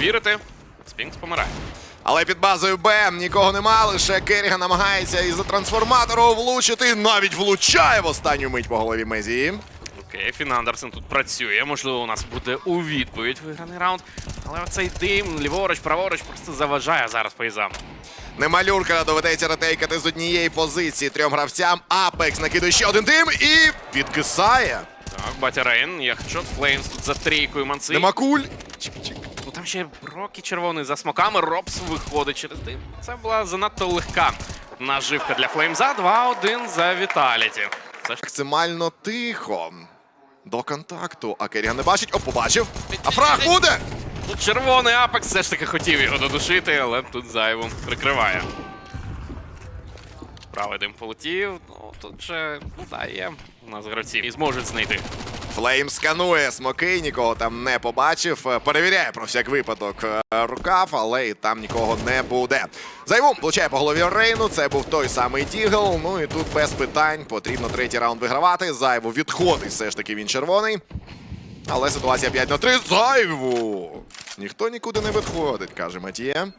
перевірити. Спінкс помирає. Але під базою Б нікого нема, лише Керріган намагається із трансформатору влучити. Навіть влучає в останню мить по голові Мезії. Окей, Фін Андерсен тут працює. Можливо, у нас буде у відповідь виграний раунд. Але оцей дим, ліворуч, праворуч просто заважає зараз поїзам. Нема люркера, доведеться ретейкати з однієї позиції трьом гравцям. Апекс накидує ще один дим і підкисає. Так, Батя Рейн, якщо Флеймс тут за трійкою манци. Нема куль. Ну там ще Рокі червоний за смоками, Робс виходить через дим. Це була занадто легка наживка для Флеймза. 2-1 за Віталіті. Це ж Максимально тихо. До контакту. А Керріган не бачить. О, побачив. А фраг буде! Тут червоний Апекс все ж таки хотів його додушити, але тут зайву прикриває. Правий дим полетів. Ну тут же ну, да, є у нас гравці і зможуть знайти. Флейм сканує смоки, нікого там не побачив. Е, Перевіряє про всяк випадок е, рукав, але і там нікого не буде. Зайву влучає по голові Рейну. Це був той самий Дігл. Ну і тут без питань потрібно третій раунд вигравати. Зайву відходить все ж таки він червоний. Але ситуація 5 на 3. Зайву! Ніхто нікуди не відходить, каже Матіє.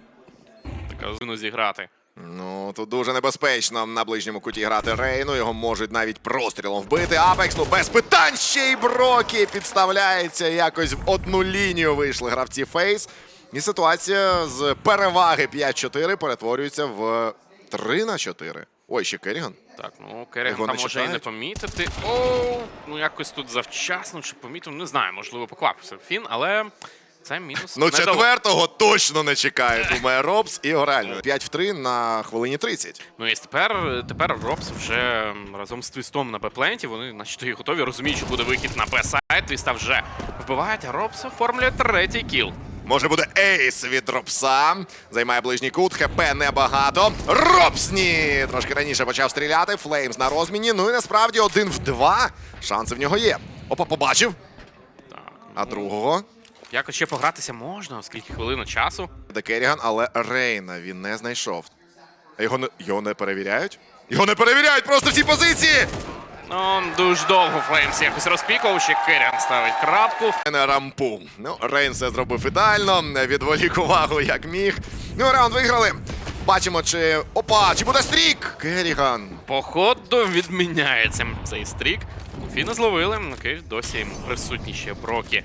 Така зіграти. Ну, тут дуже небезпечно на ближньому куті грати Рейну. Його можуть навіть прострілом вбити. Апекс, ну без питань ще й Брокі підставляється. Якось в одну лінію вийшли гравці Фейс. І ситуація з переваги 5-4 перетворюється в 3 на 4. Ой, ще Керріган. Так, ну Керріган Його там може і не помітити. Оу, ну якось тут завчасно чи помітив, не знаю, можливо, поквапився Фін, але це мінус. Ну, четвертого точно не чекає. Думає Робс і Горально. 5 в 3 на хвилині 30. Ну і тепер, тепер Робс вже разом з Твістом на Б-пленті, вони наче і готові, розуміють, що буде вихід на Б-сайт. Твіста вже вбивають, а Робс оформлює третій кіл. Може буде ейс від Робса. Займає ближній кут. ХП небагато. Робс ні! Трошки раніше почав стріляти. Флеймс на розміні. Ну і насправді один в два. Шанси в нього є. Опа, побачив. Так, А другого. Якось ще погратися можна, оскільки хвилина часу. Де Керріган, але Рейна він не знайшов. А його не, його не перевіряють? Його не перевіряють просто в цій позиції! Ну, дуже довго Флеймс якось розпікував, ще Керріган ставить крапку. На рампу. Ну, Рейн все зробив ідеально, відволік увагу як міг. Ну, раунд виграли. Бачимо, чи. Опа, чи буде стрік? Керріган. Походу відміняється цей стрік. Фіна зловили, окей, досі присутні ще Брокі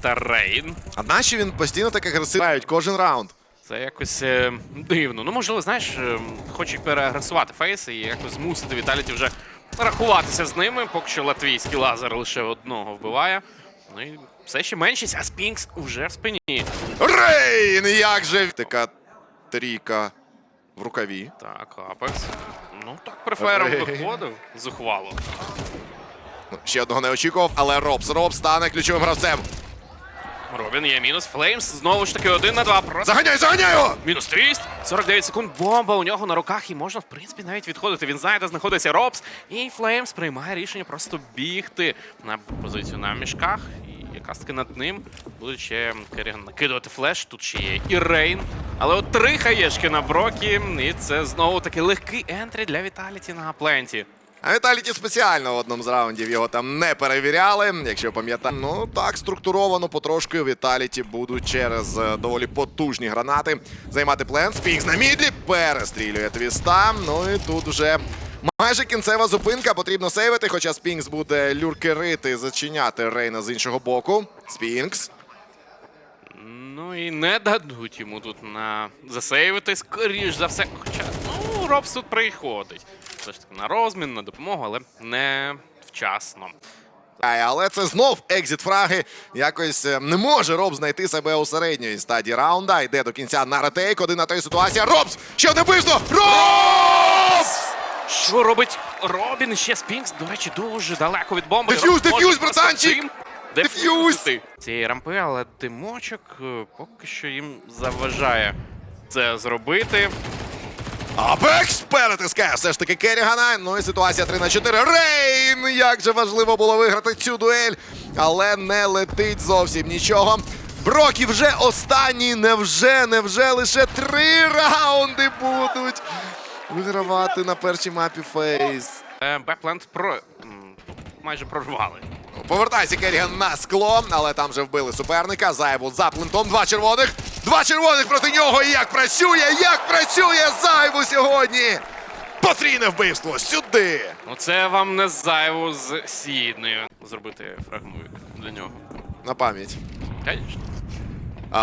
та Рейн. А нащо він постійно так агресивають кожен раунд? Це якось е, дивно. Ну, можливо, знаєш, е, хочуть переагресувати фейс і якось змусити Віталіті вже рахуватися з ними, поки що латвійський лазер лише одного вбиває. Ну і все ще меншість, а Спінкс уже в спині. Рейн! Як же така трійка в рукаві? Так, Апекс. Ну так, префером Рейн. виходив зухвало. Ну, ще одного не очікував, але Робс. Робс стане ключовим гравцем. Робін є мінус. Флеймс знову ж таки один на два. Просто Заганяй, заганяй його! Мінус твіст. 49 секунд. Бомба у нього на руках і можна, в принципі, навіть відходити. Він знає, де знаходиться Робс. І Флеймс приймає рішення просто бігти на позицію на мішках. І якраз таки над ним будуть ще Керріган накидувати флеш. Тут ще є і Рейн. Але от три хаєшки на Брокі. І це знову таки легкий ентрі для Віталіті на пленті. А Віталіті спеціально в одному з раундів його там не перевіряли. Якщо пам'ятаєте, ну так структуровано потрошки Віталіті будуть через е, доволі потужні гранати займати плен. Спінкс на мідлі перестрілює твіста. Ну і тут вже майже кінцева зупинка. Потрібно сейвити, хоча Спінкс буде люркерити, зачиняти Рейна з іншого боку. Спінкс. Ну і не дадуть йому тут на засейвити, скоріш за все. Хоча, ну, Робс тут приходить. Все ж таки на розмін, на допомогу, але не вчасно. Але це знов екзит фраги. Якось е, не може Робс знайти себе у середньої стадії раунда. Йде до кінця на ретейк. Один на три ситуація. Робс! Ще одне вбивство! Робс! Що робить Робін? Ще Спінкс, до речі, дуже далеко від бомби. Деф'юз, деф'юз, братанчик! Деф'юз! Цієї рампи, але димочок е, поки що їм заважає це зробити. Апекс перетискає все ж таки Керрігана. Ну і ситуація 3 на 4. Рейн! Як же важливо було виграти цю дуель, але не летить зовсім нічого. Брокі вже останній. Невже, невже лише три раунди будуть вигравати на першій мапі Фейс. Е, Беплент про майже прорвали Повертається Керіган на скло, але там же вбили суперника. Зайву за плентом. Два червоних. Два червоних проти нього. І як працює, як працює Зайву сьогодні. Потрійне вбивство сюди. Ну це вам не зайву з Сіднею зробити фрагмовик для нього. На пам'ять. Звісно.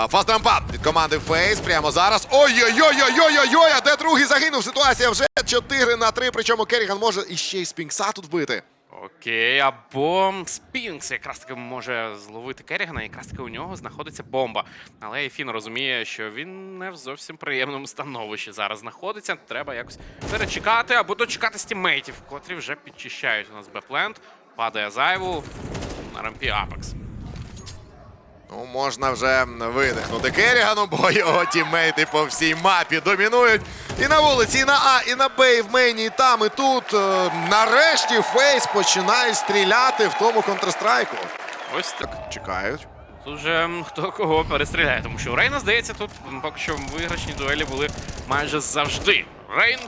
Фаст рампап від команди Фейс прямо зараз. Ой-ой-ой-ой-ой-ой! А де другий загинув? Ситуація вже 4 на 3. Причому Керіган може іще й спінкса тут вбити. Окей, або Спінкс якраз таки може зловити Керрігана, якраз таки у нього знаходиться бомба. Але Ефін розуміє, що він не в зовсім приємному становищі зараз знаходиться. Треба якось перечекати або дочекатись тіммейтів, котрі вже підчищають у нас Бепленд. Падає зайву на рампі Апекс. Ну, можна вже видихнути Керігану, бо його тіммейти по всій мапі домінують. І на вулиці, і на А, і на Б, і в мейні, і там, і тут. Е, Нарешті Фейс починає стріляти в тому контрстрайку. Ось так. Чекають. Тут вже хто кого перестріляє, тому що у Рейна, здається, тут поки що виграшні дуелі були майже завжди. Рейн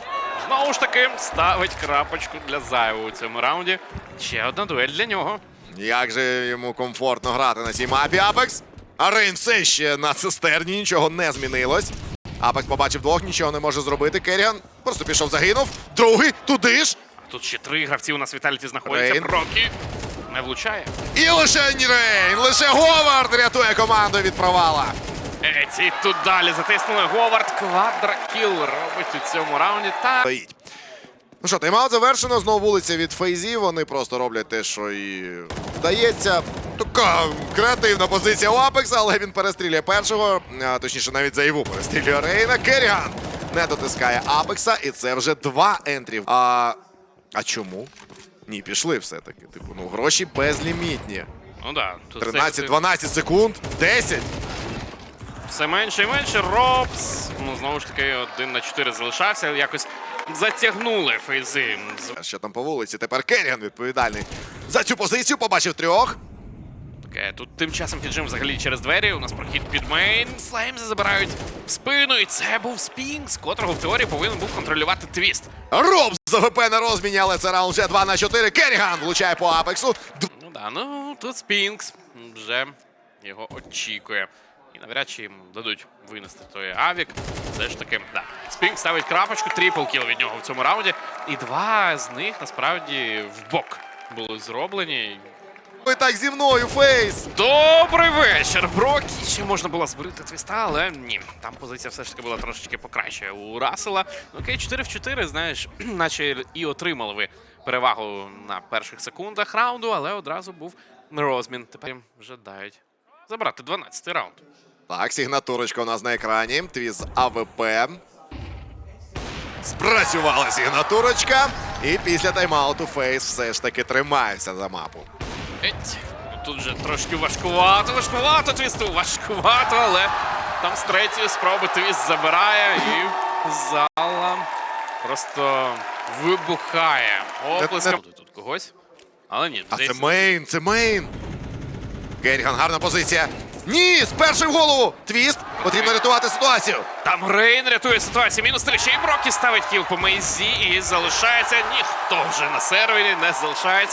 знову ж таки ставить крапочку для зайву у цьому раунді. Ще одна дуель для нього. Як же йому комфортно грати на цій мапі Апекс? А Рейн все ще на цистерні, нічого не змінилось. Апекс побачив двох, нічого не може зробити. Керіган просто пішов, загинув. Другий туди ж. Тут ще три гравці у нас Віталіті знаходяться. Рейн. Прокі не влучає. І лише Рейн, лише Говард рятує команду від провала. Еці тут далі затиснули. Говард квадракіл робить у цьому раунді. Та. Ну що, тайм-аут завершено. Знову вулиця від фейзів. Вони просто роблять те, що і вдається. Така креативна позиція у Апекса, але він перестрілює першого. А, точніше, навіть заяву перестрілює Рейна. Керіган не дотискає Апекса, і це вже два ентрів. А, а чому? Ні, пішли все-таки. Типу, ну гроші безлімітні. ну да, 13-12 секунд, 10. все менше і менше. Робс. Ну знову ж таки, один на чотири залишався. Якось затягнули фейзи. Що там по вулиці? Тепер Керіган відповідальний за цю позицію. Побачив трьох. Таке, Тут тим часом піджим взагалі через двері. У нас прохід під мейн. Флеймзи забирають в спину. І це був Спінкс, котрого в теорії повинен був контролювати твіст. Роб за ВП на розміні, але це раунд вже 2 на 4. Керіган влучає по Апексу. Ну да, ну тут Спінкс вже його очікує. І навряд чи їм дадуть винести той авік. Все ж таки, да. Спінкс ставить крапочку, трипл кіл від нього в цьому раунді. І два з них насправді в бок були зроблені. Ви так зі мною, Фейс. Добрий вечір, Брокі. Ще можна було зберегти твіста, але ні. Там позиція все ж таки була трошечки покраще у Расела. Окей, 4 в 4, знаєш, наче і отримали ви перевагу на перших секундах раунду, але одразу був розмін. Тепер їм вже дають забрати 12-й раунд. Так, сигнатурочка у нас на екрані. Твіз АВП. Спрацювала сигнатурочка. І після тайм-ауту Фейс все ж таки тримається за мапу. Еть. Ну, Тут же трошки важкувато, важкувато твісту, важкувато, але там з третьої спроби твіст забирає і зала просто вибухає. Оплеском. Тут когось. Але ні, А це мейн, це мейн. Керіган, гарна позиція. Ні, з першим в голову. Твіст. Потрібно рятувати ситуацію. Там Рейн рятує ситуацію. Мінус 3. Ще й Брокі ставить кіл по Мейзі і залишається. Ніхто вже на сервері не залишається.